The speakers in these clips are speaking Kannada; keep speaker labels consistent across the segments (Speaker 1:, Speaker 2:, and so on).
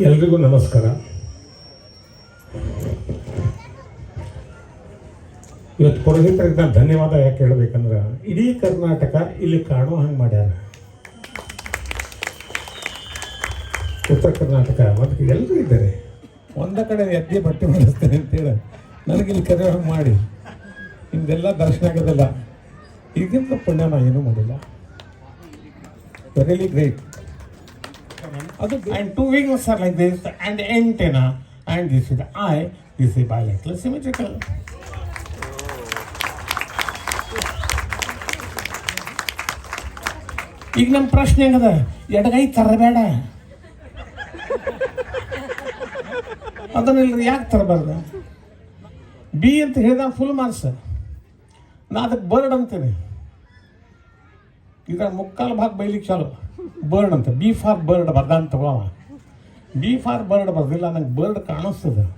Speaker 1: ಎಲ್ರಿಗೂ ನಮಸ್ಕಾರ. ಇವತ್ತು ಪುರೋಹಿತರಿಗೆ ನಾನು ಧನ್ಯವಾದ ಯಾಕೆ ಹೇಳಬೇಕಂದ್ರೆ, ಇಡೀ ಕರ್ನಾಟಕ ಇಲ್ಲಿ ಕಾಣೋ ಹಂಗೆ ಮಾಡ್ಯಾರ. ಉತ್ತರ ಕರ್ನಾಟಕ, ಮತ್ತು ಎಲ್ಲರೂ ಇದ್ದಾರೆ. ಒಂದ ಕಡೆ ಎದ್ದೆ ಬಟ್ಟೆ ಮಾಡಿಸ್ತೇನೆ ಅಂತೇಳಿ ನನಗೆ ಇಲ್ಲಿ ಕರೆ ಹಂಗೆ ಮಾಡಿ. ನಿಮ್ದೆಲ್ಲ ದರ್ಶನ ಆಗೋದಲ್ಲ. ಈಗಿಂತ ಪುಣ್ಯ ನಾ ಏನೂ ಮಾಡಿಲ್ಲ. Very great and two wings are like this and antenna and this is the eye this is bilateral symmetrical ಈಗ ನಮ್ಮ ಪ್ರಶ್ನೆ ಹೆಂಗದ ಎಡಗೈ ತರಬೇಡ ಅದನ್ನ ಯಾಕೆ ತರಬಾರ್ದು ಬಿ ಅಂತ ಹೇಳಿದಾಗ ಫುಲ್ ಮಾರ್ಕ್ಸ್ ನಾ ಅದಕ್ಕೆ ಬರ್ಡ್ ಅಂತೀನಿ ಇದ್ರಾಗ ಮುಕ್ಕಾಲು ಭಾಗ ಬೈಲಿಕ್ಕೆ ಚಾಲು ಬರ್ಡ್ ಅಂತ. ಬಿ ಫಾರ್ ಬರ್ಡ್ ಬರ್ದ ಅಂತ ತಗೋವ ಬಿ ಫಾರ್ ಬರ್ಡ್ ಬರ್ದಿಲ್ಲ, ನಂಗೆ ಬರ್ಡ್ ಕಾಣಿಸ್ತದ.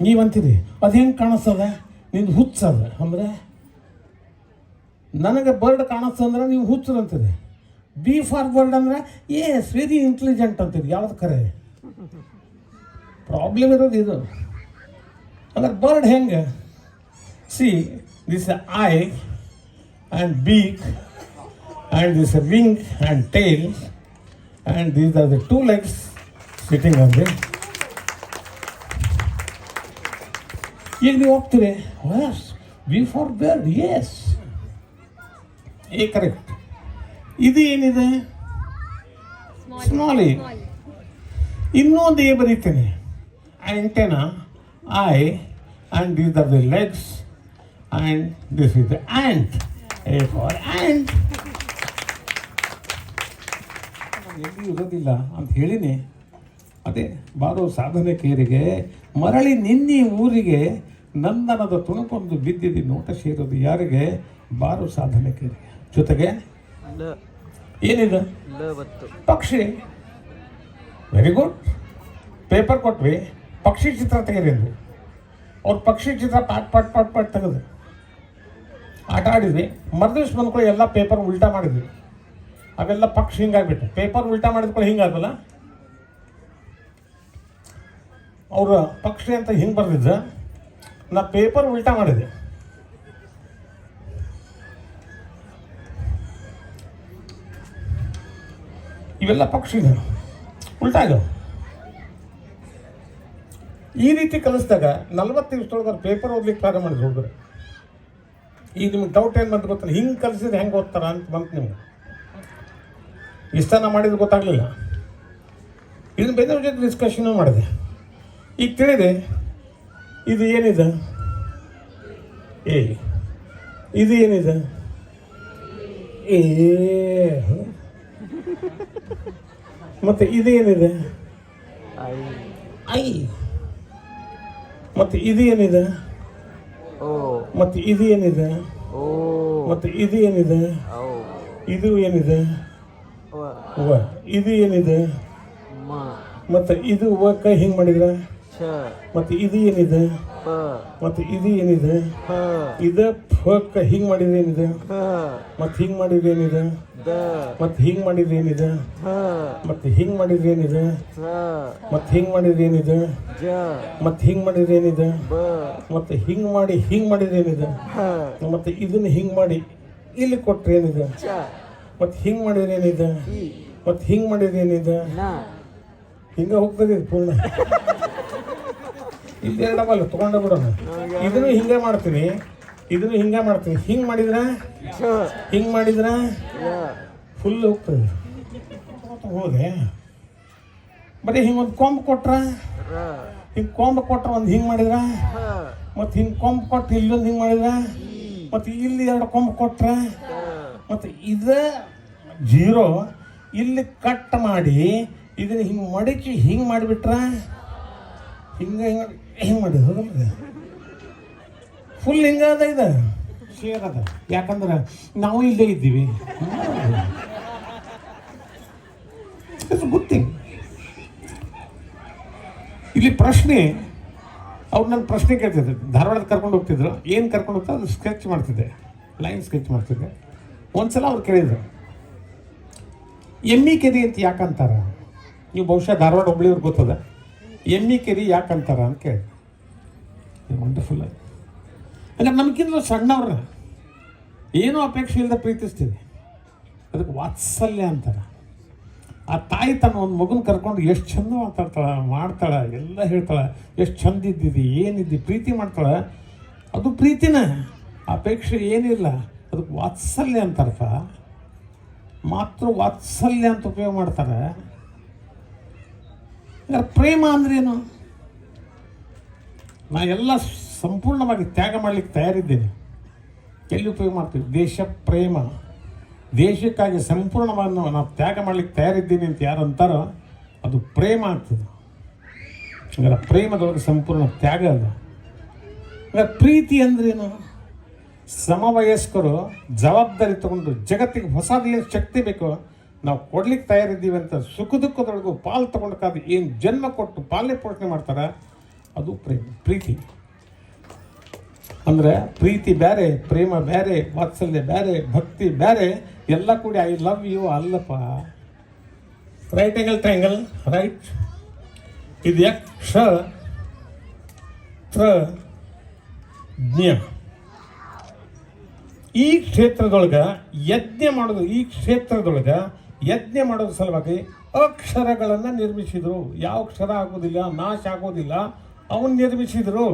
Speaker 1: ನೀವಂತೀರಿ ಅದು ಹೆಂಗೆ ಕಾಣಿಸ್ತದ? ನಿಂದು ಹುಚ್ಚದ. ಅಂದ್ರೆ, ನನಗೆ ಬರ್ಡ್ ಕಾಣಿಸ್ತಂದ್ರೆ ನೀವು ಹುಚ್ಚರು ಅಂತೀರಿ. ಬಿ ಫಾರ್ ಬರ್ಡ್ ಅಂದ್ರೆ, ಏ ವೆರಿ ಇಂಟೆಲಿಜೆಂಟ್ ಅಂತೀರಿ, ಯಾವ್ದು ಕರೆ? ಪ್ರಾಬ್ಲಮ್ ಇರೋದು ಇದು. ಅಂದ್ರೆ ಬರ್ಡ್ ಹೆಂಗೆ? See this eye and beak and this a wing and tail, and these are the two legs sitting on the ಈಗ ನೀವು ಹೋಗ್ತೀರಿ yes B for bird S A correct ಇದು ಏನಿದೆ ಸ್ಮಾಲ್ ಎ ಇನ್ನೊಂದು A ಬರೀತೇನೆ antenna eye and these are the legs and this is the ant A for ant ಎಲ್ಲಿ ಇರೋದಿಲ್ಲ ಅಂತ ಹೇಳಿನಿ. ಅದೇ ಬಾರೋ ಸಾಧನೆ ಕೇರಿಗೆ ಮರಳಿ ನಿನ್ನಿ ಊರಿಗೆ ನಂದನದ ತುಣುಕೊಂದು ಬಿದ್ದಿದ್ದು ನೋಟ ಸೇರೋದು ಯಾರಿಗೆ? ಬಾರೋ ಸಾಧನೆ ಕೇರಿಗೆ ಜೊತೆಗೆ ಏನಿದೆ? ಪಕ್ಷಿ. ವೆರಿ ಗುಡ್ ಪೇಪರ್ ಕೊಟ್ವಿ. ಪಕ್ಷಿ ಚಿತ್ರ ತೆಗೆದಿದ್ವಿ. ಅವ್ರ ಅವ್ರು ಪಕ್ಷಿ ಚಿತ್ರ ಪಾಟ್ ಪಾಟ್ ಪಾಟ್ ಪಾಟ್ ತೆಗೆದು ಆಟ ಆಡಿದ್ವಿ. ಮರ್ದಿವ್ಸ ಬಂದ್ಕೊಳ್ಳಿ ಎಲ್ಲ ಪೇಪರ್ ಉಲ್ಟಾ ಮಾಡಿದ್ವಿ. ಅವೆಲ್ಲ ಪಕ್ಷ ಹಿಂಗಾಗ್ಬಿಟ್ಟು. ಪೇಪರ್ ಉಲ್ಟಾ ಮಾಡಿದ್ಕೊಳ್ಳಿ ಹಿಂಗಾದಲ್ಲ ಅವರು ಪಕ್ಷಿ ಅಂತ ಹಿಂಗೆ ಬರ್ದಿದ್ದ? ನಾ ಪೇಪರ್ ಉಲ್ಟಾ ಮಾಡಿದೆ. ಇವೆಲ್ಲ ಪಕ್ಷಿನ ಉಲ್ಟಾ ಆಗ್ಯಾವ ಈ ರೀತಿ ಕಲಿಸಿದಾಗ ನಲ್ವತ್ತು ನಿಮಿಷದೊಳಗೆ ಪೇಪರ್ ಓದ್ಲಿಕ್ಕೆ ಪ್ರಾರಂಭ ಮಾಡಿದ್ರು ಹುಡುಗರು. ಈಗ ನಿಮ್ಗೆ ಡೌಟ್ ಏನು ಬಂತು ಗೊತ್ತಲ್ಲ? ಹಿಂಗೆ ಕಲಿಸಿದ್ರೆ ಹೆಂಗೆ ಓದ್ತಾರ ಅಂತ ಬಂತು ನಿಮ್ಗೆ. ಇಷ್ಟ ಮಾಡಿದ್ರು ಗೊತ್ತಾಗಲಿಲ್ಲ. ಇದನ್ನ ಬೇರೆಯವ್ರ ಜೊತೆ ಡಿಸ್ಕಷನ್ ಮಾಡಿದೆ. ಈಗ ತಿಳಿದೆ ಇದು ಏನಿದೆ? ಏ ಇದು ಏನಿದೆ? ಏ. ಮತ್ತೆ ಇದು ಏನಿದೆ?
Speaker 2: ಐ.
Speaker 1: ಐ ಮತ್ತೆ ಇದು ಏನಿದೆ?
Speaker 2: ಓ.
Speaker 1: ಮತ್ತೆ ಇದು ಏನಿದೆ?
Speaker 2: ಓ.
Speaker 1: ಮತ್ತೆ ಇದು ಏನಿದೆ? ಇದು ಏನಿದೆ?
Speaker 2: ವ.
Speaker 1: ಇದು ಏನಿದೆ? ಮತ್ತೆ ಇದು ವಕ್ಕ ಹಿಂಗೆ ಮಾಡಿದ್ರ? ಮತ್ತೆ ಇದು ಏನಿದೆ? ಮತ್ತೆ ಇದು ಏನಿದೆ? ಇದ ಫಕ್ಕ ಹಿಂಗ್ ಮಾಡಿದ ಏನಿದೆ?
Speaker 2: ಮತ್
Speaker 1: ಮತ್ತೆ ಹಿಂಗೆ ಮಾಡಿದ ಏನಿದೆ?
Speaker 2: ಮತ್
Speaker 1: ಮತ್ತೆ ಹಿಂಗೆ ಮಾಡಿದ ಏನಿದೆ?
Speaker 2: ಮತ್
Speaker 1: ಮತ್ತೆ ಹಿಂಗೆ ಮಾಡಿದ ಏನಿದೆ?
Speaker 2: ಮತ್
Speaker 1: ಮತ್ತೆ ಹಿಂಗೆ ಮಾಡಿದ ಏನಿದೆ?
Speaker 2: ಮತ್
Speaker 1: ಮತ್ತೆ ಹಿಂಗೆ ಮಾಡಿದ ಏನಿದೆ? ಮತ್ತೆ ಹಿಂಗ್ ಮಾಡಿ ಹಿಂಗ್ ಮಾಡಿದ ಏನಿದೆ? ಮತ್ತೆ ಇದನ್ನ ಹಿಂಗ್ ಮಾಡಿ ಇಲ್ಲಿ ಕೊಟ್ರೆ ಏನಿದೆ? ಮತ್ತೆ ಹಿಂಗೆ ಮಾಡಿದ್ರೆ ಏನಿದೆ ಮತ್ತು ಹಿಂಗೆ ಮಾಡಿದ್ರೆ ಏನಿದೆ ಹಿಂಗೆ ಹೋಗ್ತದೆ ಇದು ಪೂರ್ಣ. ಇಲ್ಲಿ ಎರಡವಲ್ಲ ತಗೊಂಡ ಬಿಡೋಣ. ಇದನ್ನು ಹಿಂಗೆ ಮಾಡ್ತೀನಿ ಇದನ್ನು ಹಿಂಗೆ ಮಾಡ್ತೀನಿ ಹಿಂಗೆ ಮಾಡಿದ್ರೆ? ಹಿಂಗೆ ಮಾಡಿದ್ರೆ? ಫುಲ್ ಹೋಗ್ತದೆ. ಹೋದೆ. ಬರೀ ಹಿಂಗೆ ಒಂದು ಕೊಂಬ್ ಕೊಟ್ರ? ಹಿಂಗೆ ಕೊಂಬ್ ಕೊಟ್ರ ಒಂದು ಹಿಂಗೆ ಮಾಡಿದ್ರ? ಮತ್ತು ಹಿಂಗೆ ಕೊಂಬ್ ಕೊಟ್ಟು ಇಲ್ಲೊಂದು ಹಿಂಗೆ ಮಾಡಿದ್ರ? ಮತ್ತು ಇಲ್ಲಿ ಎರಡು ಕೊಂಬ್ ಕೊಟ್ರ? ಮತ್ತು ಇದ ಜೀರೋ ಇಲ್ಲಿ ಕಟ್ ಮಾಡಿ, ಇದನ್ನ ಹಿಂಗೆ ಮಡಚಿ ಹಿಂಗೆ ಮಾಡಿಬಿಟ್ರ? ಹಿಂಗೆ ಹಿಂಗೆ ಹಿಂಗೆ ಮಾಡಿದ್ರು ಫುಲ್ ಫುಲ್ ಅದ ಇದು? ಶೇರ್ ಅದ. ಯಾಕಂದ್ರೆ ನಾವು ಇಲ್ಲೇ ಇದ್ದೀವಿ. ಗೊತ್ತಿ ಇಲ್ಲಿ ಪ್ರಶ್ನೆ, ಅವ್ರು ನನ್ನ ಪ್ರಶ್ನೆ ಕೇಳ್ತಿದ್ರು. ಧಾರವಾಡದ ಕರ್ಕೊಂಡು ಹೋಗ್ತಿದ್ರು. ಏನು ಕರ್ಕೊಂಡು ಹೋಗ್ತಾ ಅದು ಸ್ಕೆಚ್ ಮಾಡ್ತಿದ್ದೆ. ಲೈನ್ ಸ್ಕೆಚ್ ಮಾಡ್ತಿದ್ದೆ. ಒಂದ್ಸಲ ಅವ್ರು ಕೇಳಿದ್ರು. ಎಮ್ಮಿ ಕೆರಿ ಅಂತ ಯಾಕಂತಾರ? ನೀವು ಬಹುಶಃ ಧಾರವಾಡ ಹುಬ್ಳಿಯವ್ರಿಗೆ ಗೊತ್ತದ. ಎಮ್ಮಿ ಕೆರಿ ಯಾಕೆ ಅಂತಾರ ಅಂತ ಕೇಳಿ ವಂಡರ್ಫುಲ್ ಹಂಗಾರೆ ನಮ್ಗಿಂತ ಸಣ್ಣವ್ರ. ಏನೂ ಅಪೇಕ್ಷೆ ಇಲ್ಲದೆ ಪ್ರೀತಿಸ್ತೀವಿ. ಅದಕ್ಕೆ ವಾತ್ಸಲ್ಯ ಅಂತಾರೆ. ಆ ತಾಯಿ ತನ್ನ ಒಂದು ಮಗುನ ಕರ್ಕೊಂಡು ಎಷ್ಟು ಚಂದ ಮಾತಾಡ್ತಾಳೆ, ಮಾಡ್ತಾಳೆ, ಎಲ್ಲ ಹೇಳ್ತಾಳೆ. ಎಷ್ಟು ಚಂದ ಇದ್ದಿದ್ದಿ ಏನಿದ್ದಿ ಪ್ರೀತಿ ಮಾಡ್ತಾಳೆ. ಅದು ಪ್ರೀತಿನ. ಅಪೇಕ್ಷೆ ಏನಿಲ್ಲ. ಅದಕ್ಕೆ ವಾತ್ಸಲ್ಯ ಅಂತಾರಪ್ಪ ಮಾತೃ ವಾತ್ಸಲ್ಯ ಅಂತ ಉಪಯೋಗ ಮಾಡ್ತಾರೆ. ಪ್ರೇಮ ಅಂದ್ರೇನು ನಾ ಎಲ್ಲ ಸಂಪೂರ್ಣವಾಗಿ ತ್ಯಾಗ ಮಾಡಲಿಕ್ಕೆ ತಯಾರಿದ್ದೇನೆ. ಎಲ್ಲಿ ಉಪಯೋಗ ಮಾಡ್ತೀವಿ? ದೇಶ ಪ್ರೇಮ. ದೇಶಕ್ಕಾಗಿ ಸಂಪೂರ್ಣವಾಗಿ ನಾವು ತ್ಯಾಗ ಮಾಡಲಿಕ್ಕೆ ತಯಾರಿದ್ದೀನಿ ಅಂತ ಯಾರು ಅಂತಾರೋ ಅದು ಪ್ರೇಮ ಆಗ್ತದೆ. ಹಂಗಾರೆ ಪ್ರೇಮದೊಳಗೆ ಸಂಪೂರ್ಣ ತ್ಯಾಗ ಹಂಗಾರೆ ಪ್ರೀತಿ ಅಂದ್ರೇನು ಸಮವಯಸ್ಕರು ಜವಾಬ್ದಾರಿ ತಗೊಂಡು ಜಗತ್ತಿಗೆ ಹೊಸದು ಏನು ಶಕ್ತಿ ಬೇಕು, ನಾವು ಕೊಡ್ಲಿಕ್ಕೆ ತಯಾರಿದ್ದೀವಿ ಅಂತ ಸುಖ ದುಃಖದೊಳಗೂ ಪಾಲು ತಗೊಂಡಕ್ಕಾದ ಏನು ಜನ್ಮ ಕೊಟ್ಟು ಪಾಲನೆ ಪೋಷಣೆ ಮಾಡ್ತಾರೆ, ಅದು ಪ್ರೀತಿ. ಅಂದರೆ ಪ್ರೀತಿ ಬೇರೆ ಪ್ರೇಮ ಬೇರೆ ವಾತ್ಸಲ್ಯ ಬೇರೆ ಭಕ್ತಿ ಬೇರೆ ಎಲ್ಲ ಕೂಡಿ ಐ ಲವ್ ಯು ಅಲ್ಲಪ್ಪ. ರೈಟ್ ಆ್ಯಂಗಲ್ ಟ್ರಯಾಂಗಲ್ ರೈಟ್ ಇದು ಯಕ್ಷ, ತ್ರ, ಜ್ಞ. ಈ ಕ್ಷೇತ್ರದೊಳಗೆ ಯಜ್ಞ ಮಾಡೋದು, ಈ ಕ್ಷೇತ್ರದೊಳಗೆ ಯಜ್ಞ ಮಾಡೋದ್ರ ಸಲುವಾಗಿ ಅಕ್ಷರಗಳನ್ನು ನಿರ್ಮಿಸಿದರು. ಯಾವ ಅಕ್ಷರ ಆಗೋದಿಲ್ಲ, ನಾಶ ಆಗೋದಿಲ್ಲ ಅವನ್ನ ನಿರ್ಮಿಸಿದರು.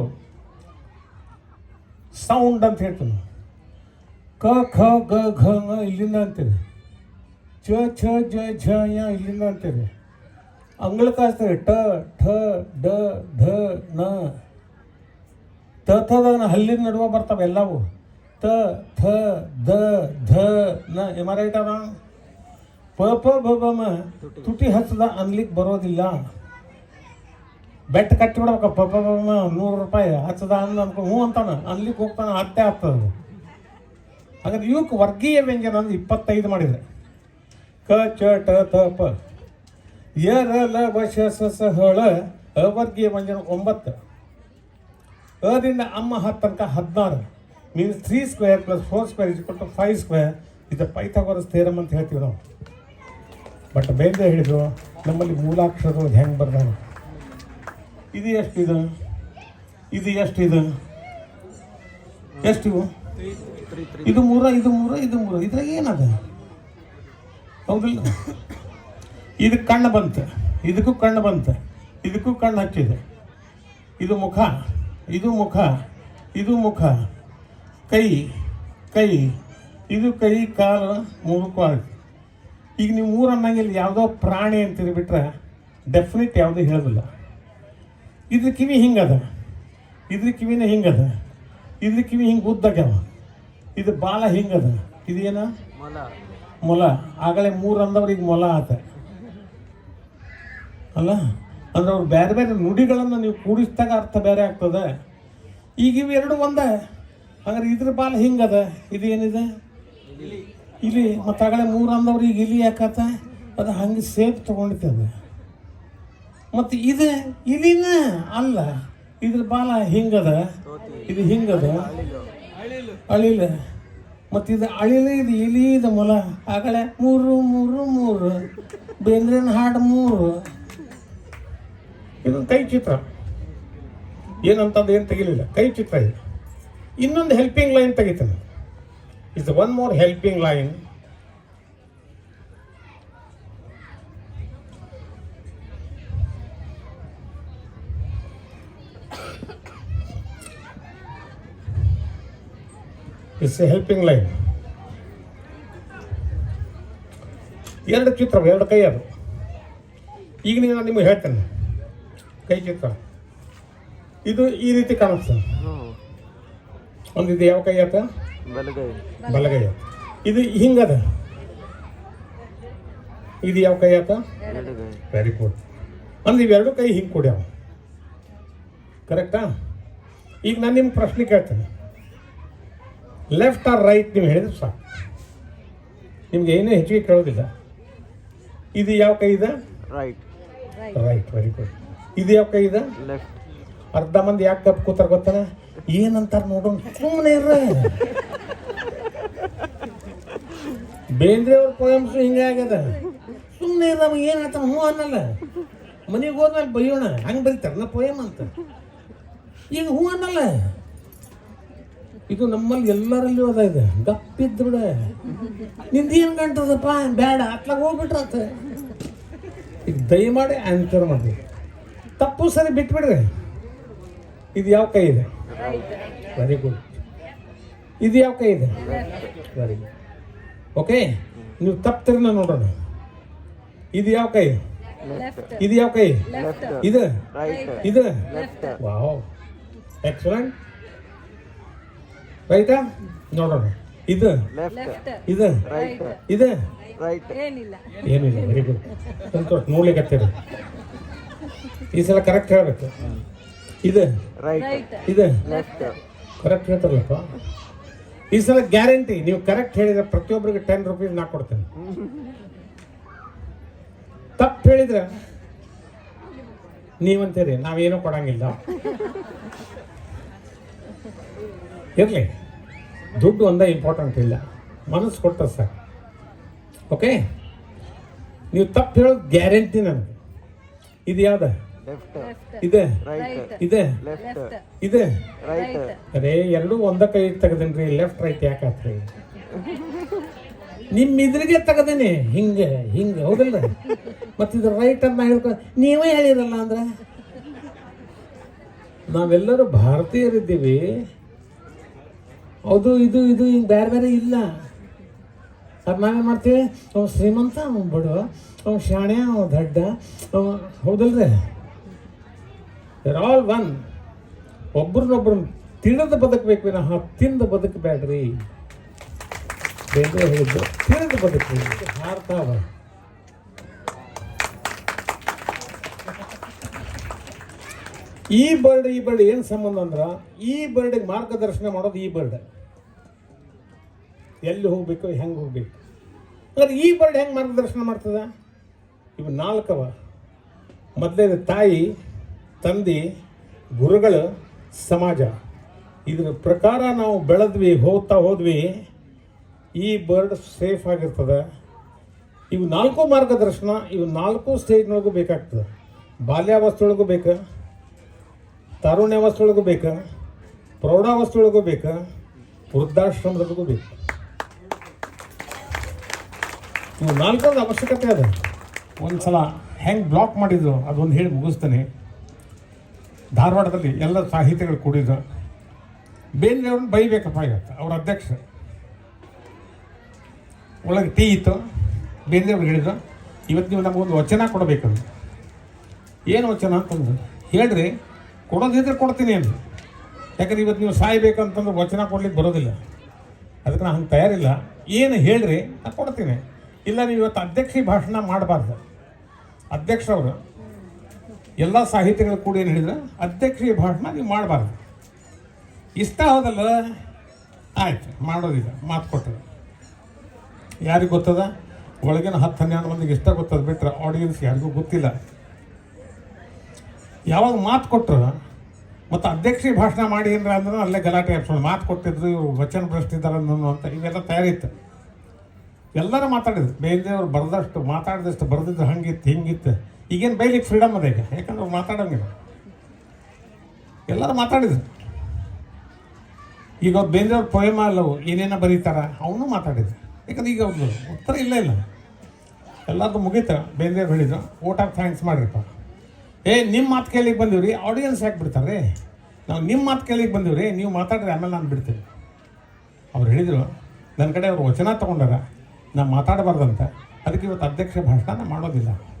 Speaker 1: ಸೌಂಡ್ ಅಂತ ಹೇಳ್ತೀನಿ. ಕ, ಖ, ಗ, ಘ ಇಲ್ಲಿಂದ ಅಂತೇವೆ ಚ ಛ ಜ, ಝ, ಯ ಇಲ್ಲಿಂದ ಅಂತೇವೆ ಅಂಗಳ ಹಚ್ತಾರೆ ಟ ಠ, ಡ ಢ ನ. ತ ಥದ ಹಲ್ಲಿನ ನಡುವೆ ಬರ್ತಾವೆ ಎಲ್ಲವೂ. ತ ಥ ದ ಧ ನ. ಎಂ ಆರ್ ರೈಟ್ ಅದ ಪ ಪ ಬ ಬ ಮ. ತುಟಿ ಹಚ್ಚದ ಅನ್ಲಿಕ್ಕೆ ಬರೋದಿಲ್ಲ. ಬೆಟ್ಟ ಕಟ್ಟಿ ಬಿಡ್ಬೇಕ ಪ ಪ ಬ ಮ, ನೂರು ರೂಪಾಯಿ ಹಚ್ಚದ ಅಂದ್ ಅನ್ಕೊ ಹ್ಞೂ ಅಂತಾನ. ಅನ್ಲಿಕ್ಕೆ ಹೋಗ್ತಾನ ಅತ್ತೆ ಆಗ್ತದ ಹಾಗಾದ್ರೆ ಇವಕ್ಕೆ ವರ್ಗೀಯ ವ್ಯಂಜನ ಅಂದ್ರೆ ಇಪ್ಪತ್ತೈದು ಮಾಡಿದ್ರೆ. ಕ, ಚ, ಟ, ತ, ಪ. ಯ ರ ಲ, ವ, ಶ, ಸ ಸ, ಹ, ಳ. ಅವರ್ಗೀಯ ವ್ಯಂಜನ ಒಂಬತ್ತು. ಅದಿಂದ ಅಮ್ಮ ಹತ್ತು ತನಕ ಹದಿನಾರು. Means three square plus four square is ಕೊಟ್ಟು ಫೈವ್ ಸ್ಕ್ವೇರ್ ಇದು ಪೈಥಾಗೋರಸ್ ಥೇರಮ್ ಅಂತ ಹೇಳ್ತೀವಿ ನಾವು. ಬಟ್ ಬೇರೆ ಹೇಳಿದ್ರು, ನಮ್ಮಲ್ಲಿ ಮೂಲಾಕ್ಷರ ಹೆಂಗೆ ಬರ್ದ ಇದು ಎಷ್ಟಿದೆ ಇದು? ಎಷ್ಟಿದೆ ಎಷ್ಟಿವು ಇದು? ಮೂರ ಇದು ಮೂರ ಇದು ಮೂರ. ಇದ್ರಾಗ ಏನದ? ಹೌದಿಲ್ಲ. ಇದು ಕಣ್ಣು ಬಂತು. ಇದಕ್ಕೂ ಕಣ್ಣು ಬಂತು. ಇದಕ್ಕೂ ಕಣ್ಣು ಹಚ್ಚಿದೆ. ಇದು ಮುಖ. ಇದು ಮುಖ. ಇದು ಮುಖ. ಕೈ ಕೈ ಇದು ಕೈ ಕಾಲು ಮೂರು ಕಾಲು ಈಗ ನೀವು ಮೂರು ಅನ್ನಂಗಿಲ್ಲ ಯಾವುದೋ ಪ್ರಾಣಿ ಅಂತೀರಿ ಬಿಟ್ರೆ ಡೆಫಿನೆಟ್ ಯಾವುದೂ ಹೇಳೋದಿಲ್ಲ. ಇದ್ರ ಕಿವಿ ಹಿಂಗದ? ಇದ್ರ ಕಿವಿನೇ ಹಿಂಗದ? ಇದ್ರ ಕಿವಿ ಹಿಂಗೆ ಉದ್ದಾಗ್ಯಾವ? ಇದು ಬಾಲ ಹಿಂಗದ? ಇದೇನ?
Speaker 2: ಮೊಲ.
Speaker 1: ಮೊಲ. ಆಗಲೇ ಮೂರು ಅಂದವ್ರಿಗೆ ಮೊಲ ಆತ. ಅಲ್ಲ? ಅಂದ್ರೆ ಅವ್ರು ಬೇರೆ ಬೇರೆ ನುಡಿಗಳನ್ನು ನೀವು ಕೂಡಿಸಿದಾಗ ಅರ್ಥ ಬೇರೆ ಆಗ್ತದೆ. ಈಗ ಇವೆರಡು ಒಂದೇ. ಹಂಗಾರೆ ಇದ್ರ ಬಾಲ ಹಿಂಗದ? ಇದೇನಿದೆ? ಇಲಿ ಮತ್ತು ಆಗಲೇ ಮೂರು ಈಗ ಇಲಿ ಯಾಕತ್ತ? ಅದು ಹಂಗೆ ಸೇಫ್ ತೊಗೊಂಡಿದ್ದೆ ಮತ್ತು ಇದು ಇಲಿನ ಅಲ್ಲ, ಇದ್ರ ಬಾಲ ಹಿಂಗದ? ಇದು ಹಿಂಗದ? ಅಳಿಲ. ಮತ್ತು ಇದು ಅಳಿಲ, ಇದು ಇಲಿ ಇದು ಮೊಲ. ಆಗಲೇ ಮೂರು ಮೂರು ಮೂರು. ಬೇಂದ್ರನ ಹಾಡು ಮೂರು. ಇದೊಂದು ಕೈ ಚಿತ್ರ. ಏನಂತಂದು ಏನು ತೆಗಿಲಿಲ್ಲ. ಕೈ ಚಿತ್ರ ಇದು. ಇನ್ನೊಂದು helping line ತೆಗಿತೇನೆ. Is one more helping line it's a helping line ಎರಡು ಚಿತ್ರ, ಎರಡು ಕೈ ಅದು. ಈಗ ನೀನು ನಿಮಗೆ ಹೇಳ್ತೇನೆ. ಕೈ ಚಿತ್ರ. ಇದು ಈ ರೀತಿ ಕಾಣಿಸ್ತದೆ ಒಂದು ಇದು ಯಾವ ಕೈ ಆತ?
Speaker 2: ಬಲಗೈ.
Speaker 1: ಬಲಗೈ. ಆತ ಇದು ಹಿಂಗದ ಇದು ಯಾವ ಕೈ ಆತ? ವೆರಿ ಗುಡ್ ಅಂದ್ರೆ ಇವೆರಡು ಕೈ ಹಿಂಗೆ ಕೊಡ್ಯಾವ? ಕರೆಕ್ಟಾ ಈಗ ನಾನು ನಿಮ್ಮ ಪ್ರಶ್ನೆ ಕೇಳ್ತೇನೆ. ಲೆಫ್ಟ್ ಆರ್ ರೈಟ್ ನೀವು ಹೇಳಿದ್ರೆ ಸಾಕು. ನಿಮ್ಗೆ ಏನೂ ಹೆಚ್ಚಿಗೆ ಕೇಳೋದಿಲ್ಲ. ಇದು ಯಾವ ಕೈ ಇದೆ?
Speaker 2: ರೈಟ್
Speaker 1: ರೈಟ್ ವೆರಿ ಗುಡ್ ಇದು ಯಾವ ಕೈ ಇದೆ?
Speaker 2: ಲೆಫ್ಟ್
Speaker 1: ಅರ್ಧ ಮಂದಿ ಯಾಕೆ ಕಪ್ ಕೂತಾರ ಗೊತ್ತಾನ? ಏನಂತಾರ ನೋಡೋಣ ಸುಮ್ಮನೆ ಇರ್ರ. ಬೇಂದ್ರೆ ಅವ್ರ ಪೋಯಮ್ಸ್ ಹಿಂಗೆ ಆಗ್ಯದ. ಸುಮ್ಮನೆ ಏನು ಏನಾಯ್ತ ಹ್ಞೂ ಅನ್ನಲ್ಲ. ಮನೆಗೆ ಹೋದ್ಮೇಲೆ ಬೈಯೋಣ, ಹಂಗೆ ಬರೀತಾರಲ್ಲ ಪೋಯಮ್ ಅಂತ. ಈಗ ಹೂ ಅನ್ನಲ್ಲ. ಇದು ನಮ್ಮಲ್ಲಿ ಎಲ್ಲರಲ್ಲೂ ಅದ ಇದೆ. ಗಪ್ಪಿದ್ದು ಬಿಡ. ನಿಂದೇನು ಗಂಟದಪ್ಪ? ಬೇಡ ಅತ್ಲಾಗ ಹೋಗ್ಬಿಟ್ರತ್ತ ಈಗ ದಯಮಾಡಿ ಆನ್ಸರ್ ಮಾಡಿ ತಪ್ಪು ಸರಿ ಬಿಟ್ಬಿಡ್ರಿ. ಇದು ಯಾವ ಕೈ ಇದೆ? ವೆರಿ ಗುಡ್ ಇದು ಯಾವ ಕೈ ಇದೆ ವೆರಿ ಗುಡ್ ಓಕೆ ನೀವು ತಪ್ಪಿದ್ರೆ ನೋಡೋಣ ಇದು ಯಾವ ಕೈ ಇದು ಯಾವ ಕೈ ಇದು
Speaker 2: ರೈಟ್
Speaker 1: ಇದು
Speaker 2: ಲೆಫ್ಟ್
Speaker 1: ವಾವ್ ಎಕ್ಸಲೆಂಟ್ ರೈಟಾ ನೋಡೋಣ ಇದು
Speaker 2: ಲೆಫ್ಟ್
Speaker 1: ಇದು
Speaker 2: ರೈಟ್
Speaker 1: ಇದು
Speaker 2: ರೈಟ್
Speaker 3: ಏನಿಲ್ಲ
Speaker 1: ಏನಿಲ್ಲ ವೆರಿ ಗುಡ್ ಸಂತೋಷ ನೋಡ್ಲಿಕ್ಕೆ ಈ ಸಲ ಕರೆಕ್ಟ್ ಹೇಳ್ಬೇಕು ಇದು?
Speaker 2: ರೈಟ್
Speaker 1: ಇದು? ಕರೆಕ್ಟ್ ಹೇಳ್ತಾರಲ್ಲಪ್ಪ? ಈ ಸಲ ಗ್ಯಾರಂಟಿ ನೀವು ಕರೆಕ್ಟ್ ಹೇಳಿದ್ರೆ ಪ್ರತಿಯೊಬ್ಬರಿಗೆ ಟೆನ್ ರುಪೀಸ್ ನಾ ಕೊಡ್ತೇನೆ. ತಪ್ಪು ಹೇಳಿದ್ರೆ ನೀವಂತೀರಿ ನಾವೇನೂ ಕೊಡಂಗಿಲ್ಲ. ಇರಲಿ ದುಡ್ಡು ಒಂದೇ ಇಂಪಾರ್ಟೆಂಟ್ ಇಲ್ಲ. ಮನಸ್ಸು ಕೊಟ್ಟ ಸರ್ ಓಕೆ ನೀವು ತಪ್ಪು ಹೇಳೋದು ಗ್ಯಾರಂಟಿ ನನಗೆ. ಇದು ಯಾವ್ದು ಇದೆ.
Speaker 2: ರೈಟ್
Speaker 1: ಇದೆ.
Speaker 2: ಲೆಫ್ಟ್
Speaker 1: ಇದೆ.
Speaker 2: ರೈಟ್
Speaker 1: ಅರೇ ಎರಡು ಒಂದ ಕೈ ತೆಗದೇನ್ರಿ ಲೆಫ್ಟ್ ರೈಟ್ ಯಾಕೆ ಆತ್ರಿ? ನಿಮ್ಮ ಇದ್ರಿಗೆ ತೆಗದೇನೆ. ಹಿಂಗೆ ಹಿಂಗೆ ಹೌದಲ್ಲ ಮತ್ತೆ ಇದು ರೈಟ್ ಅಂತ ನಾ ಹೇಳ್ಕೊ ನೀವೇ ಹೇಳಿರಲ್ಲ ಅಂದ್ರೆ? ನಾವೆಲ್ಲರೂ ಭಾರತೀಯರಿದ್ದೀವಿ. ಅದು ಇದು ಇದು ಹಿಂಗೆ ಬೇರೆ ಬೇರೆ ಇಲ್ಲ. ಅದು ನಾವೇನು ಮಾಡ್ತೀವಿ? ಅವ್ನು ಶ್ರೀಮಂತ ಅವ್ನು ಬಡವ ಅವ್ನು ಶಾಣೆ ಅವ್ನು ದಡ್ಡ ಅವ ಹೌದಲ್ರಿ? ದರ್ ಆಲ್ ಒನ್ ಒಬ್ರನ್ನೊಬ್ರು ತಿಳಿದು ಬದುಕಬೇಕು ವಿನಃ ತಿಂದು ಬದುಕಬೇಡ್ರಿ ಬೇರೆ ಹೇಳಿದ್ದು ತಿಳಿದು ಬದುಕ್ರಿ ಹಾರ್ತಾವ ಈ ಬರ್ಡ್ ಈ ಬರ್ಡ್ ಏನು ಸಂಬಂಧ ಅಂದ್ರೆ, ಈ ಬರ್ಡಿಗೆ ಮಾರ್ಗದರ್ಶನ ಮಾಡೋದು ಈ ಬರ್ಡ್ ಎಲ್ಲಿ ಹೋಗ್ಬೇಕು, ಹೆಂಗೆ ಹೋಗ್ಬೇಕು? ಅಂದ್ರೆ ಈ ಬರ್ಡ್ ಹೆಂಗೆ ಮಾರ್ಗದರ್ಶನ ಮಾಡ್ತದೆ? ಇವು ನಾಲ್ಕವ. ಮೊದಲನೇದು ತಾಯಿ ತಂದೆ ಗುರುಗಳು ಸಮಾಜ. ಇದ್ರ ಪ್ರಕಾರ ನಾವು ಬೆಳೆದ್ವಿ, ಹೋಗ್ತಾ ಹೋದ್ವಿ. ಈ ಬರ್ಡ್ ಸೇಫ್ ಆಗಿರ್ತದೆ. ಇವು ನಾಲ್ಕು ಮಾರ್ಗದರ್ಶನ, ಇವು ನಾಲ್ಕು ಸ್ಟೇಜ್ನೊಳಗೂ ಬೇಕಾಗ್ತದೆ. ಬಾಲ್ಯಾವಸ್ಥೆಯೊಳಗೂ ಬೇಕು ತಾರುಣ್ಯಾವಸ್ಥೆಯೊಳಗೂ ಬೇಕು ಪ್ರೌಢಾವಸ್ಥೆಯೊಳಗೂ ಬೇಕು, ವೃದ್ಧಾಶ್ರಮದೊಳಗೂ ಬೇಕು. ಇವು ನಾಲ್ಕೊಂದು ಅವಶ್ಯಕತೆ ಅದ. ಒಂದು ಸಲ ಹೆಂಗೆ ಬ್ಲಾಕ್ ಮಾಡಿದ್ರು ಅದೊಂದು ಹೇಳಿ ಮುಗಿಸ್ತೇನೆ. ಧಾರವಾಡದಲ್ಲಿ ಎಲ್ಲ ಸಾಹಿತಿಗಳು ಕೂಡಿದ ಬೇಂದ್ರೆ ಅವ್ರನ್ನ ಬೈಬೇಕಪ್ಪ ಇವತ್ತು, ಅವ್ರ ಅಧ್ಯಕ್ಷ. ಒಳಗೆ ಟೀ ಇತ್ತು ಬೇಂದ್ರೆ ಅವ್ರು ಹೇಳಿದ್ರು, ಇವತ್ತು ನೀವು ನಮಗೊಂದು ವಚನ ಕೊಡಬೇಕಂದ್ರೆ ಏನು ವಚನ? ಅಂತಂದು ಹೇಳ್ರಿ ಕೊಡೋದಿದ್ರೆ ಕೊಡ್ತೀನಿ ಅಂದ್ರೆ. ಯಾಕಂದ್ರೆ ಇವತ್ತು ನೀವು ಸಾಯ್ಬೇಕಂತಂದ್ರೆ ವಚನ ಕೊಡ್ಲಿಕ್ಕೆ ಬರೋದಿಲ್ಲ. ಅದಕ್ಕೆ ನಾನು ಹಂಗೆ ತಯಾರಿಲ್ಲ. ಏನು ಹೇಳ್ರಿ ನಾನು ಕೊಡ್ತೀನಿ. ಇಲ್ಲ, ನೀವು ಇವತ್ತು ಅಧ್ಯಕ್ಷಿ ಭಾಷಣ ಮಾಡಬಾರ್ದು. ಅಧ್ಯಕ್ಷರವರು ಎಲ್ಲ ಸಾಹಿತ್ಯಗಳು ಕೂಡ ಏನು ಹೇಳಿದ್ರೆ? ಅಧ್ಯಕ್ಷೀಯ ಭಾಷಣ ನೀವು ಮಾಡಬಾರ್ದು. ಇಷ್ಟ ಹೋದಲ್ಲ ಆಯ್ತು ಮಾಡೋದಿಲ್ಲ ಮಾತು ಕೊಟ್ಟರು. ಯಾರಿಗೆ ಗೊತ್ತದ? ಒಳಗಿನ ಹತ್ತು ಹನ್ನೆರಡು ಮಂದಿಗೆ ಇಷ್ಟ ಗೊತ್ತದ ಬಿಟ್ರೆ ಆಡಿಯನ್ಸ್ ಯಾರಿಗೂ ಗೊತ್ತಿಲ್ಲ. ಯಾವಾಗ ಮಾತು ಕೊಟ್ಟರು ಮತ್ತು ಅಧ್ಯಕ್ಷೀಯ ಭಾಷಣ ಮಾಡಿ ಏನ್ರ ಅಂದ್ರೆ ಅಲ್ಲೇ ಗಲಾಟೆ ಎಬ್ಸೋಣ ಮಾತು ಕೊಟ್ಟಿದ್ರು, ಇವರು ವಚನ ಭ್ರಷ್ಟಿದ್ದಾರೆ ಅಂತ, ಇವೆಲ್ಲ ತಯಾರಿತ್ತು. ಎಲ್ಲರೂ ಮಾತಾಡಿದ್ರು. ಬೇಂದ್ರೆ ಅವ್ರು ಬರೆದಷ್ಟು, ಮಾತಾಡಿದಷ್ಟು ಬರೆದಿದ್ದು ಹಂಗಿತ್ತು, ಹಿಂಗಿತ್ತು. ಈಗೇನು ಬೈಲಿಕ್ಕೆ ಫ್ರೀಡಮ್ ಅದ ಈಗ? ಯಾಕಂದ್ರೆ ಮಾತಾಡೋಂಗಿಲ್ಲ. ಎಲ್ಲರೂ ಮಾತಾಡಿದ್ರು. ಈಗ ಅವ್ರು ಅವ್ರ ಪೊಯಮ ಅಲ್ಲವು, ಏನೇನೋ ಬರೀತಾರ, ಅವನು ಮಾತಾಡಿದ್ರು. ಯಾಕಂದ್ರೆ ಈಗ ಅವ್ರದ್ದು ಉತ್ತರ ಇಲ್ಲ ಇಲ್ಲ. ಎಲ್ಲರದ್ದು ಮುಗೀತ. ಬೇಂದ್ರೆಯವ್ರು ಹೇಳಿದ್ರು ಓಟ್ ಆಫ್ ಥ್ಯಾಂಕ್ಸ್ ಮಾಡಿರಪ್ಪ ಏ ನಿಮ್ಮ ಮಾತು ಕೇಳಿಗೆ ಬಂದೀವ್ರಿ ಆಡಿಯನ್ಸ್ ಯಾಕೆ ಬಿಡ್ತಾರೆ? ನಾವು ನಿಮ್ಮ ಮಾತು ಕೇಳಿಗೆ ಬಂದೀವ್ರಿ, ನೀವು ಮಾತಾಡ್ರಿ, ಆಮೇಲೆ ನಾನು ಬಿಡ್ತೀನಿ. ಅವ್ರು ಹೇಳಿದರು ನನ್ನ ಕಡೆ ಅವ್ರು ವಚನ ತೊಗೊಂಡಾರ, ನಾನು ಮಾತಾಡಬಾರ್ದಂತ. ಅದಕ್ಕೆ ಇವತ್ತು ಅಧ್ಯಕ್ಷ ಭಾಷಣ ಮಾಡೋದಿಲ್ಲ.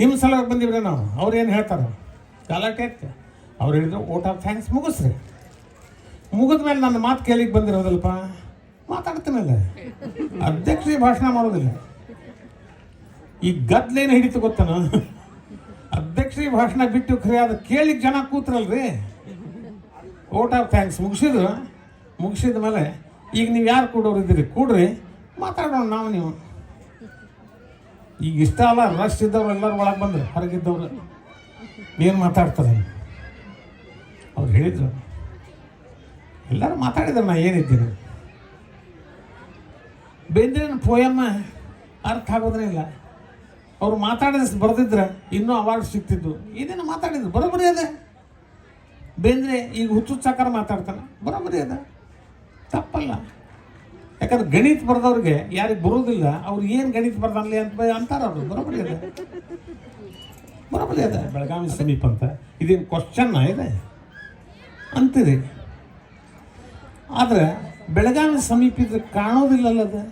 Speaker 1: ನಿಮ್ಮ ಸಲುವಾಗಿ ಬಂದಿವ್ರಿ ನಾವು. ಅವ್ರು ಏನು ಹೇಳ್ತಾರೆ? ಗಲಾಟೆ ಐತೆ ಅವ್ರು ಹೇಳಿದ್ರು ಓಟ್ ಆಫ್ ಥ್ಯಾಂಕ್ಸ್ ಮುಗಿಸ್ರಿ. ಮುಗಿದ ಮೇಲೆ ನನ್ನ ಮಾತು ಕೇಳಿಗೆ ಬಂದಿರೋದಲ್ಪ ಮಾತಾಡ್ತೀನಲ್ಲ. ಅಧ್ಯಕ್ಷರಿಗೆ ಭಾಷಣ ಮಾಡೋದಿಲ್ಲ. ಈ ಗದ್ಲೇನು ಹಿಡಿತು ಗೊತ್ತನ? ಅಧ್ಯಕ್ಷರಿಗೆ ಭಾಷಣ ಬಿಟ್ಟು ಖರೆ ಅದು ಕೇಳಿ ಜನ ಕೂತ್ರಲ್ರಿ. ಓಟ್ ಆಫ್ ಥ್ಯಾಂಕ್ಸ್ ಮುಗಿಸಿದ್ರು ಮುಗಿಸಿದ ಮೇಲೆ ಈಗ ನೀವು ಯಾರು ಕೂಡೋರು ಇದ್ದೀರಿ ಕೂಡ್ರಿ. ಮಾತಾಡೋಣ ನಾವು ನೀವು. ಈಗ ಇಷ್ಟ ಅಲ್ಲ ರಶ್ ಇದ್ದವ್ರು ಎಲ್ಲರೂ ಒಳಗೆ ಬಂದ್ರು, ಹೊರಗಿದ್ದವ್ರು. ಏನು ಮಾತಾಡ್ತಾರೆ? ಅವ್ರು ಹೇಳಿದ್ರು. ಎಲ್ಲರೂ ಮಾತಾಡಿದ್ರು, ನಾ ಏನಿದ್ದೀನಿ? ಬೇಂದ್ರಿನ ಪೋಯಮ್ಮ ಅರ್ಥ ಆಗೋದ್ರೆ ಇಲ್ಲ. ಅವ್ರು ಮಾತಾಡಿದ ಬರೆದಿದ್ರೆ ಇನ್ನೂ ಅವಾರ್ಡ್ ಸಿಗ್ತಿದ್ದು ಏನೇನು ಮಾತಾಡಿದ್ರು, ಬರೋಬ್ಬರಿ ಅದೇ. ಬೇಂದ್ರೆ ಈಗ ಹುಚ್ಚುಚ್ಚಾಕಾರ ಮಾತಾಡ್ತಾನೆ ಬರೋಬ್ಬರಿ ಅದ. ತಪ್ಪಲ್ಲ. ಯಾಕಂದ್ರೆ ಗಣಿತ ಬರ್ದವ್ರಿಗೆ ಯಾರಿಗೆ ಬರೋದಿಲ್ಲ ಅವ್ರು ಏನು ಗಣಿತ ಬರ್ದಾನ್ಲಿ ಅಂತ ಅಂತಾರೆ ಅವರು. ಬರಬಲಿ ಅದ. ಬರಬಲಿ ಅದ. ಬೆಳಗಾವಿ ಸಮೀಪ ಅಂತ. ಇದೇನು ಕ್ವಶನ್ನ ಇದೆ? ಅಂತೀರಿ ಆದ್ರೆ ಬೆಳಗಾವಿ ಸಮೀಪ ಇದ್ರೆ ಕಾಣೋದಿಲ್ಲಲ್ಲ ಅದು.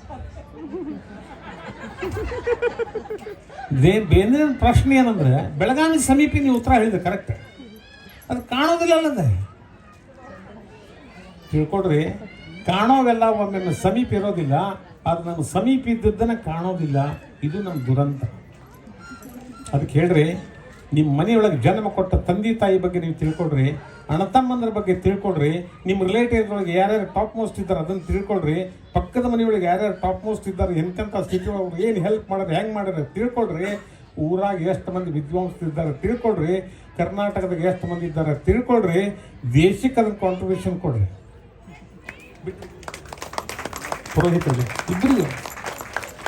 Speaker 1: ಬೇಂದ್ರೆ ಪ್ರಶ್ನೆ ಏನಂದ್ರೆ ಬೆಳಗಾವಿ ಸಮೀಪ ನೀವು ಉತ್ತರ ಹೇಳಿದೆ ಕರೆಕ್ಟ್ ಅದು ಕಾಣೋದಿಲ್ಲಲ್ಲ ಅಲ್ಲದೆ ತಿಳ್ಕೊಡ್ರಿ ಕಾಣೋವೆಲ್ಲ ಒಮ್ಮೆ ಸಮೀಪ ಇರೋದಿಲ್ಲ ಅದು ನಮ್ಮ ಸಮೀಪ ಇದ್ದದ್ದನ್ನು ಕಾಣೋದಿಲ್ಲ. ಇದು ನಮ್ಮ ದುರಂತ. ಅದಕ್ಕೆ ಹೇಳ್ರಿ ನಿಮ್ಮ ಮನೆಯೊಳಗೆ ಜನ್ಮ ಕೊಟ್ಟ ತಂದೆ ತಾಯಿ ಬಗ್ಗೆ ನೀವು ತಿಳ್ಕೊಡ್ರಿ ಅಣ್ಣ ತಮ್ಮಂದ್ರ ಬಗ್ಗೆ ತಿಳ್ಕೊಡ್ರಿ ನಿಮ್ಮ ರಿಲೇಟಿವ್ ಒಳಗೆ ಯಾರ್ಯಾರು ಟಾಪ್ ಮೋಸ್ಟ್ ಇದ್ದಾರೆ ಅದನ್ನು ತಿಳ್ಕೊಳ್ರಿ, ಪಕ್ಕದ ಮನೆಯೊಳಗೆ ಯಾರ್ಯಾರು ಟಾಪ್ ಮೋಸ್ಟ್ ಇದ್ದಾರೆ, ಎಂತೆಂಥ ಸ್ಥಿತಿ ಒಳಗೆ ಏನು ಹೆಲ್ಪ್ ಮಾಡೋದು ಹೆಂಗೆ ಮಾಡಿದ್ರೆ ತಿಳ್ಕೊಳ್ರಿ. ಊರಾಗ ಎಷ್ಟು ಮಂದಿ ವಿದ್ವಾಂಸರಿದ್ದಾರೆ ತಿಳ್ಕೊಳ್ರಿ, ಕರ್ನಾಟಕದಾಗ ಎಷ್ಟು ಮಂದಿ ಇದ್ದಾರೆ ತಿಳ್ಕೊಳ್ರಿ, ದೇಶಕ್ಕೆ ಅದನ್ನ ಕಾಂಟ್ರಿಬ್ಯೂಷನ್ ಕೊಡ್ರಿ. ಪುರೋಹಿತರಿಗೆ. ಇಬ್ಬರಿಗೆ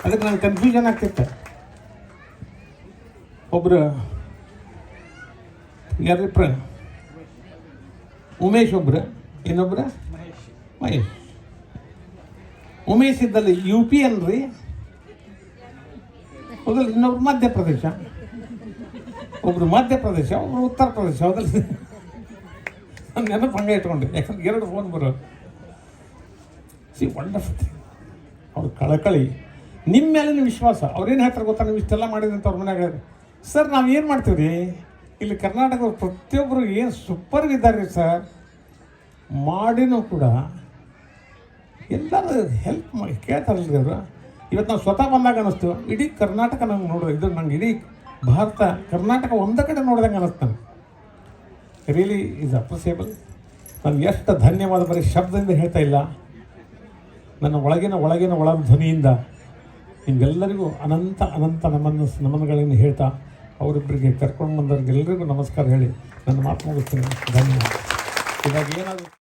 Speaker 1: ಅದಕ್ಕೆ ನಂಗೆ ಕನ್ಫ್ಯೂಷನ್ ಆಗ್ತಿತ್ತು. ಒಬ್ಬರು ಯಾರಿಬ್ರ? ಉಮೇಶ್ ಒಬ್ರು ಇನ್ನೊಬ್ರು ಮಹೇಶ್. ಉಮೇಶ್ ಇದ್ದಲ್ಲಿ ಯು ಪಿ ಅನ್ರಿ ಹೌದಲ್ಲ ಇನ್ನೊಬ್ರು ಮಧ್ಯಪ್ರದೇಶ. ಒಬ್ರು ಮಧ್ಯಪ್ರದೇಶ ಒಬ್ರು ಉತ್ತರ ಪ್ರದೇಶ ಹೌದಲ್ಲ ನೆನಪು ಹಂಗೆ ಇಟ್ಕೊಂಡೆ. ಯಾಕಂದ್ರೆ ಎರಡು ಫೋನ್ ಬರೋ ಸಿ ವಂಡರ್ಫುಲ್ ಅವ್ರ ಕಳಕಳಿ. ನಿಮ್ಮ ಮೇಲಿನ ವಿಶ್ವಾಸ. ಅವ್ರೇನು ಹೇಳ್ತಾರೆ ಗೊತ್ತಾ? ನೀವು ಇಷ್ಟೆಲ್ಲ ಮಾಡಿದಂತ ಅವ್ರ ಮನೆಯಾಗ ಸರ್, ನಾವು ಏನು ಮಾಡ್ತೀವಿ ಇಲ್ಲಿ ಕರ್ನಾಟಕದ ಪ್ರತಿಯೊಬ್ಬರು ಏನು ಸೂಪರ್ ಇದ್ದಾರೆ ಸರ್, ಮಾಡಿನೂ ಕೂಡ ಎಲ್ಲರೂ ಹೆಲ್ಪ್ ಮಾಡಿ ಕೇಳ್ತಾರಲ್ರಿ ಅವರು. ಇವತ್ತು ನಾವು ಸ್ವತಃ ಬಂದಾಗ ಅನ್ನಿಸ್ತು ಇಡೀ ಕರ್ನಾಟಕ ನಂಗೆ ನೋಡಿದ್ರೆ ಇದು ನಂಗೆ ಇಡೀ ಭಾರತ, ಕರ್ನಾಟಕ ಒಂದೇ ಕಡೆ ನೋಡ್ದಂಗೆ ಅನ್ನಿಸ್ತು ನನಗೆ ರಿಯಲಿ ಈಸ್ ಅಪ್ರಿಸಿಯೇಬಲ್ ನಾನು ಎಷ್ಟು ಧನ್ಯವಾದ ಬರೀ ಶಬ್ದದಿಂದ ಹೇಳ್ತಾ ಇಲ್ಲ. ನನ್ನ ಒಳಗಿನ ಒಳಗಿನ ಒಳ ಧ್ವನಿಯಿಂದ ನಿಮಗೆಲ್ಲರಿಗೂ ಅನಂತ ಅನಂತ ನಮನ ನಮನಗಳನ್ನು ಹೇಳ್ತಾ ಅವರಿಬ್ಬರಿಗೆ ಕರ್ಕೊಂಡು ಬಂದವ್ರಿಗೆಲ್ಲರಿಗೂ ನಮಸ್ಕಾರ ಹೇಳಿ ನನ್ನ ಮಾತು ಮುಗಿಸ್ತೀನಿ. ಧನ್ಯವಾದ. ಇವಾಗ ಏನಾದರೂ